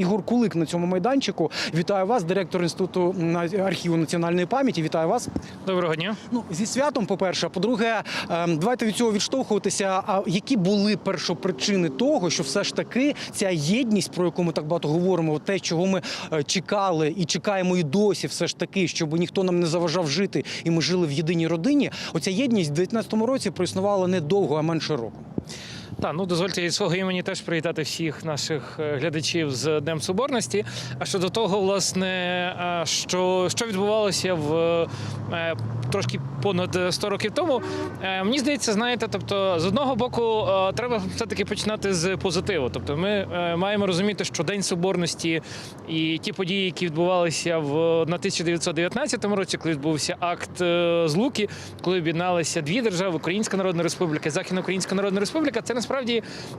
Ігор Кулик на цьому майданчику. Вітаю вас, директор інституту архіву національної пам'яті. Вітаю вас. Доброго дня. Ну зі святом, по-перше. По-друге, ем, давайте від цього відштовхуватися. А які були першопричини того, що все ж таки ця єдність, про яку ми так багато говоримо, те, чого ми е, чекали і чекаємо і досі, все ж таки, щоб ніхто нам не заважав жити, і ми жили в єдиній родині. Оця єдність в 19-му році проіснувала не довго, а менше року. Так, ну дозвольте від свого імені теж привітати всіх наших е, глядачів з Днем Соборності. А щодо того, власне, що, що відбувалося в е, трошки понад 100 років тому, е, мені здається, знаєте, тобто, з одного боку, треба все-таки починати з позитиву. Тобто, ми маємо розуміти, що День Соборності і ті події, які відбувалися в на 1919 році, коли відбувся акт злуки, коли об'єдналися дві держави Українська Народна Республіка і Західноукраїнська Народна Республіка, це насправді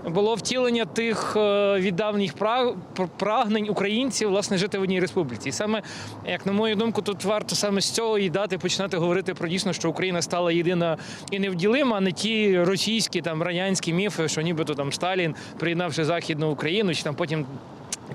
було втілення тих е, віддавніх праг- прагнень українців власне жити в одній республіці. І саме, як на мою думку, тут варто саме з цього і дати починати говорити про дійсно, що Україна стала єдина і невділима, а не ті російські там радянські міфи, що нібито там Сталін, приєднавши Західну Україну, чи там потім.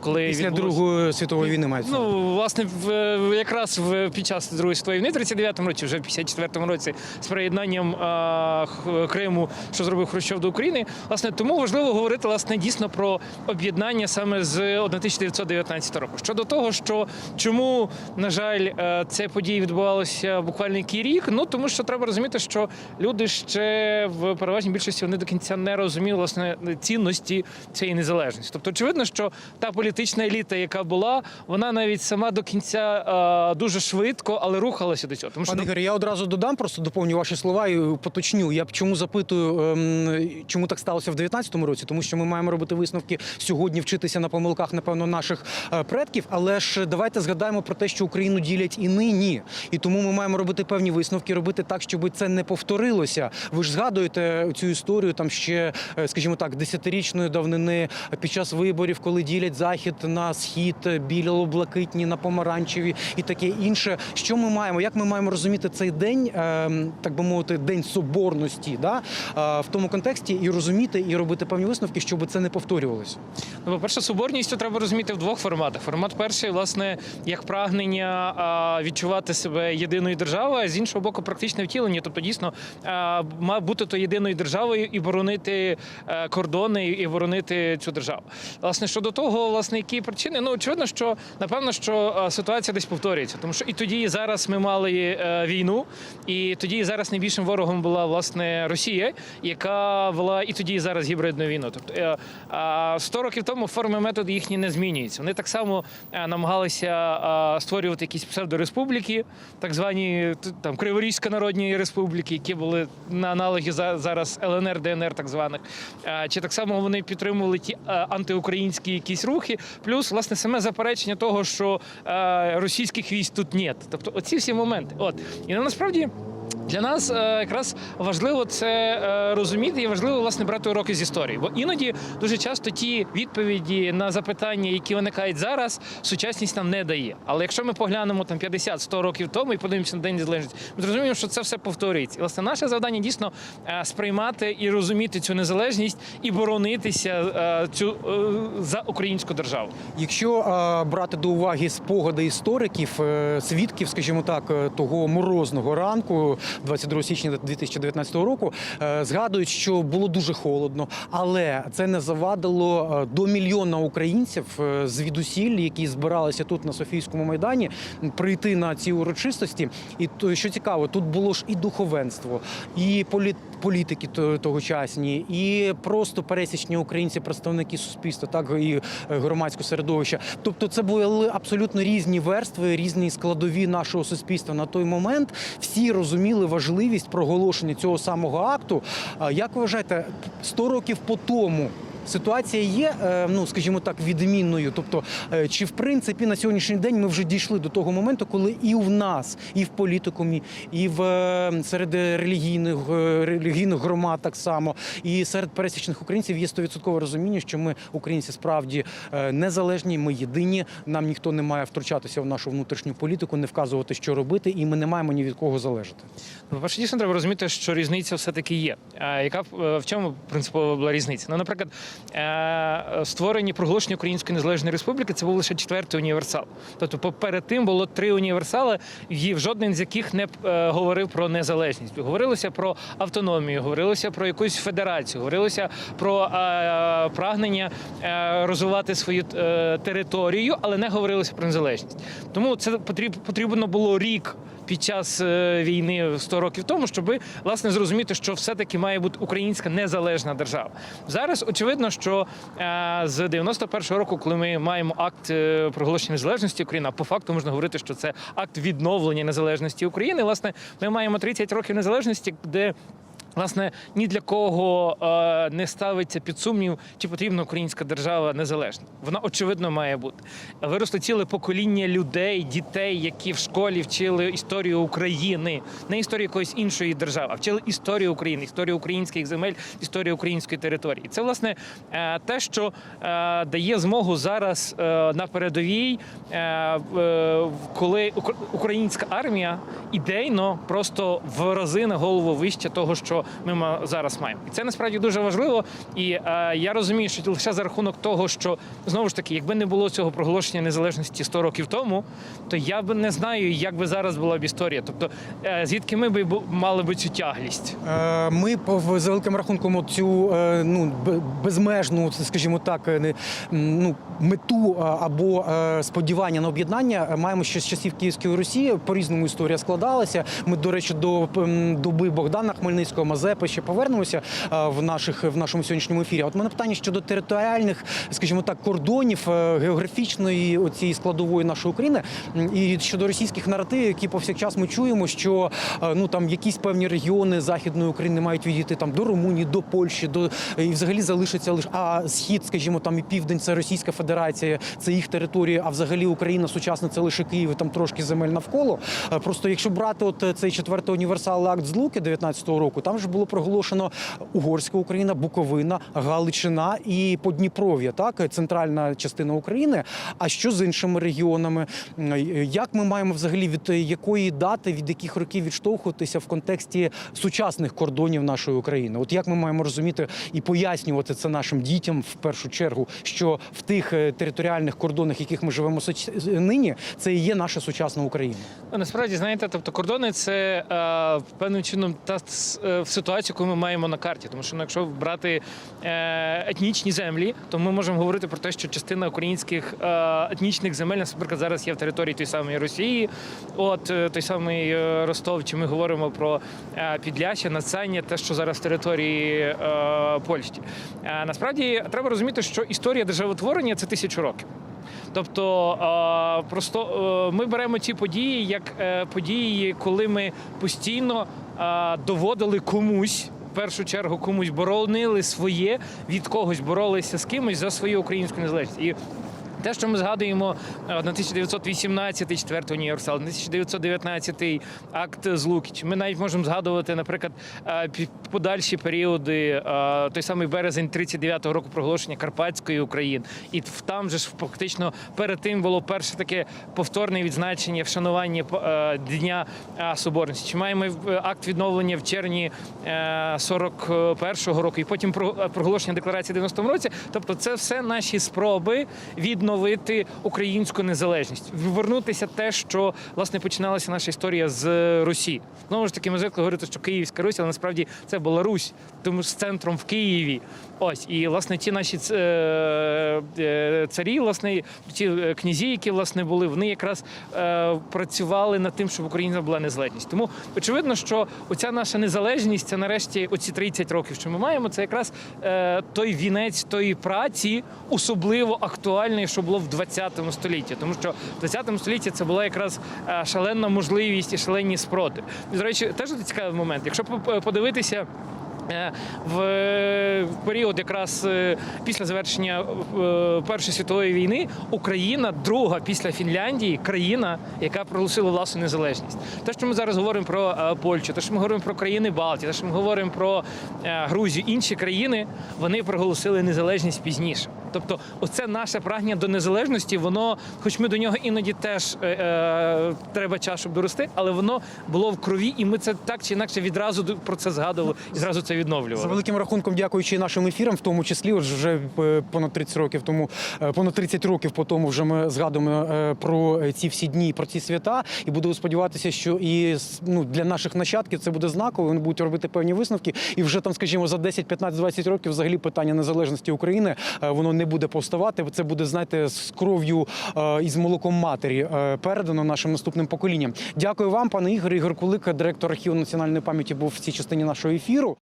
Коли Після відбулося- Другої світової війни мається. Ну, власне, в, в- якраз в, під час Другої світової війни, в 39-му році, вже в 54-му році, з приєднанням а, Х- Криму, що зробив Хрущов до України. Власне, тому важливо говорити власне дійсно про об'єднання саме з 1919 року. Щодо того, що чому, на жаль, е, це події відбувалося буквально який рік. Ну тому що треба розуміти, що люди ще в переважній більшості вони до кінця не розуміли власне цінності цієї незалежності. Тобто, очевидно, що та політична еліта, яка була, вона навіть сама до кінця е, дуже швидко, але рухалася до цього. Тому що Пане Ігорі, я одразу додам, просто доповню ваші слова і поточню. Я б чому запитую, ем, чому так сталося в 19-му році? Тому що ми маємо робити висновки сьогодні, вчитися на помилках, напевно, наших е, предків. Але ж давайте згадаємо про те, що Україну ділять і нині. І тому ми маємо робити певні висновки, робити так, щоб це не повторилося. Ви ж згадуєте цю історію там ще, е, скажімо так, десятирічної давнини під час виборів, коли ділять захід на схід, біло-блакитні на помаранчеві і таке інше. Що ми маємо? Як ми маємо розуміти цей день, ем, так би мовити, день соборності, да? е, в тому контексті і розуміти, і робити певні висновки, щоб це не повторювалося. Ну, по-перше, соборністю треба розуміти в двох форматах. Формат перший, власне, як прагнення відчувати себе єдиною державою, а з іншого боку, практичне втілення. Тобто, дійсно, а, має бути то єдиною державою і боронити е, кордони, і боронити цю державу. Власне, щодо того, власне, які причини, ну очевидно, що напевно, що е, ситуація десь повторюється, тому що і тоді, і зараз ми мали е, війну, і тоді і зараз найбільшим ворогом була власне Росія, яка вела і тоді, і зараз гібридну війну. Тобто е, а 100 років тому форми методи їхні не змінюються. Вони так само е, намагалися е, створювати якісь псевдореспубліки, так звані там Криворізька Народні Республіки, які були на аналоги за- зараз ЛНР, ДНР, так званих. Е, Чи так само вони підтримували ті е, антиукраїнські якісь рухи, плюс власне саме заперечення того, що е, російських військ тут нет. Тобто, оці всі моменти. От і насправді. Для нас е, якраз важливо це е, розуміти і важливо власне брати уроки з історії. Бо іноді дуже часто ті відповіді на запитання, які виникають зараз, сучасність нам не дає. Але якщо ми поглянемо там 50-100 років тому і подивимося на день незалежності, ми зрозуміємо, що це все повторюється. І власне наше завдання дійсно е, сприймати і розуміти цю незалежність і боронитися цю за українську державу. Якщо брати до уваги спогади істориків, свідків, скажімо так, того морозного ранку, 22 січня 2019 року, е, згадують, що було дуже холодно, але це не завадило е, до мільйона українців е, звідусіль, які збиралися тут на Софійському майдані, прийти на ці урочистості. І що цікаво, тут було ж і духовенство, і полі- політики то- тогочасні, і просто пересічні українці, представники суспільства, так і е, громадського середовища. Тобто, це були абсолютно різні верстви, різні складові нашого суспільства на той момент. Всі розуміли важливість проголошення цього самого акту. Як ви вважаєте, 100 років по тому? Ситуація є, е, ну скажімо так, відмінною. Тобто, е, чи в принципі на сьогоднішній день ми вже дійшли до того моменту, коли і в нас, і в політикумі, і в е, серед релігійних релігійних громад так само, і серед пересічних українців є 100% розуміння, що ми, українці, справді незалежні, ми єдині. Нам ніхто не має втручатися в нашу внутрішню політику, не вказувати, що робити, і ми не маємо ні від кого залежати. Ну, перше, дійсно треба розуміти, що різниця все-таки є. А яка в чому принципова була різниця? Ну, наприклад, е, створення проголошення Української Незалежної Республіки це був лише четвертий універсал. Тобто, по- перед тим було три універсали, і жоден з яких не е, говорив про незалежність. Говорилося про автономію, говорилося про якусь федерацію, говорилося про е, прагнення розвивати свою територію, але не говорилося про незалежність. Тому це потріб, потрібно було рік. Під час е, війни 100 років тому, щоб власне зрозуміти, що все-таки має бути українська незалежна держава. Зараз очевидно, що е, з 91-го року, коли ми маємо акт е, проголошення незалежності України, а по факту можна говорити, що це акт відновлення незалежності України. Власне, ми маємо 30 років незалежності, де Власне, ні для кого е, не ставиться під сумнів, чи потрібна українська держава незалежна. Вона очевидно має бути. Виросло ціле покоління людей, дітей, які в школі вчили історію України, не історію якоїсь іншої держави, а вчили історію України, історію українських земель, історію української території. Це власне е, те, що е, дає змогу зараз на передовій, коли ук- українська армія ідейно просто в рази на голову вище того, що ми зараз маємо. І це насправді дуже важливо. І е, я розумію, що лише за рахунок того, що знову ж таки, якби не було цього проголошення незалежності 100 років тому, то я би не знаю, як би зараз була б історія. Тобто, е, звідки ми би мали би цю тяглість. Е, Ми за великим рахунком цю е, ну безмежну, скажімо так, е, не, ну мету або е, сподівання на об'єднання е, маємо ще з часів Київської Росії. По різному історія складалася. Ми, до речі, до доби Богдана Хмельницького, Мазепи ще повернемося е, в наших в нашому сьогоднішньому ефірі. От мене питання щодо територіальних, скажімо так, кордонів е, географічної оцієї складової нашої України і щодо російських наративів, які повсякчас ми чуємо, що е, ну там якісь певні регіони західної України мають відійти там до Румунії, до Польщі, до і взагалі залишиться лише а схід, скажімо, там і південь це Російська Федерація, це їх територія. А взагалі Україна сучасна це лише Київ, і там трошки земель навколо. Просто якщо брати от цей четвертий універсал акт Злуки 19-го року, там ж було проголошено Угорська Україна, Буковина, Галичина і Подніпров'я, так центральна частина України. А що з іншими регіонами? Як ми маємо взагалі від якої дати, від яких років відштовхуватися в контексті сучасних кордонів нашої України? От як ми маємо розуміти і пояснювати це нашим дітям в першу чергу, що в тих е, територіальних кордонах, яких ми живемо нині, це і є наша сучасна Україна? Ну, Насправді, знаєте, тобто кордони це е, певним чином та е, в ситуацію, яку ми маємо на карті. Тому що ну, якщо брати е, етнічні землі, то ми можемо говорити про те, що частина українських е, етнічних земель, наприклад, зараз є в території тої самої Росії, от е, той самий Ростов, чи ми говоримо про Підляща, Нацання, те, що зараз в території Польщі. Насправді треба розуміти, що історія державотворення це тисячу років. Тобто просто ми беремо ці події як події, коли ми постійно доводили комусь. В першу чергу комусь боронили своє, від когось боролися з кимось за свою українську незалежність. І те, що ми згадуємо е, 1918 четвертий універсал, 1919 акт Злукіч. Ми навіть можемо згадувати, наприклад, е, подальші періоди, е, той самий березень 39-го року проголошення Карпатської України. І там же ж фактично перед тим було перше таке повторне відзначення вшанування е, Дня Соборності. Чи маємо акт відновлення в червні е, 41-го року, і потім про- проголошення декларації в 90-му році. Тобто, це все наші спроби відновити українську незалежність, повернутися те, що власне починалася наша історія з Русі. Знову ж таки, ми звикли говорити, що Київська Русь, але насправді це була Русь, тому з центром в Києві. Ось і власне ті наші е, е, царі, власне, ті е, князі, які власне були, вони якраз працювали над тим, щоб Україна була незалежність. Тому очевидно, що оця наша незалежність, це нарешті оці 30 років, що ми маємо, це якраз той вінець тої праці, особливо актуальний, що було в 20 столітті. Тому що в 20 столітті це була якраз е, шалена можливість і шалені спротив. І, До речі, теж цікавий момент. Якщо по- подивитися. Е, В е, період якраз е, після завершення е, Першої світової війни Україна друга після Фінляндії країна, яка проголосила власну незалежність. Те, що ми зараз говоримо про е, Польщу, те, що ми говоримо про країни Балтії, те, що ми говоримо про е, Грузію, інші країни, вони проголосили незалежність пізніше. Тобто, оце наше прагнення до незалежності, воно, хоч ми до нього іноді теж е, е, треба час, щоб дорости, але воно було в крові, і ми це так чи інакше відразу про це згадували і зразу це За великим рахунком, дякуючи нашим ефірам, в тому числі, от вже е, понад 30 років тому, е, понад 30 років по тому вже ми згадуємо е, про ці всі дні, про ці свята, і будемо сподіватися, що і ну, для наших нащадків це буде знаково. Вони будуть робити певні висновки. І вже там, скажімо, за 10, 15, 20 років взагалі питання незалежності України воно не буде повставати. Це буде, знаєте, з кров'ю е, і з молоком матері е, передано нашим наступним поколінням. Дякую вам, пане Ігор. Ігор Кулик, директор архіву національної пам'яті, був в цій частині нашого ефіру.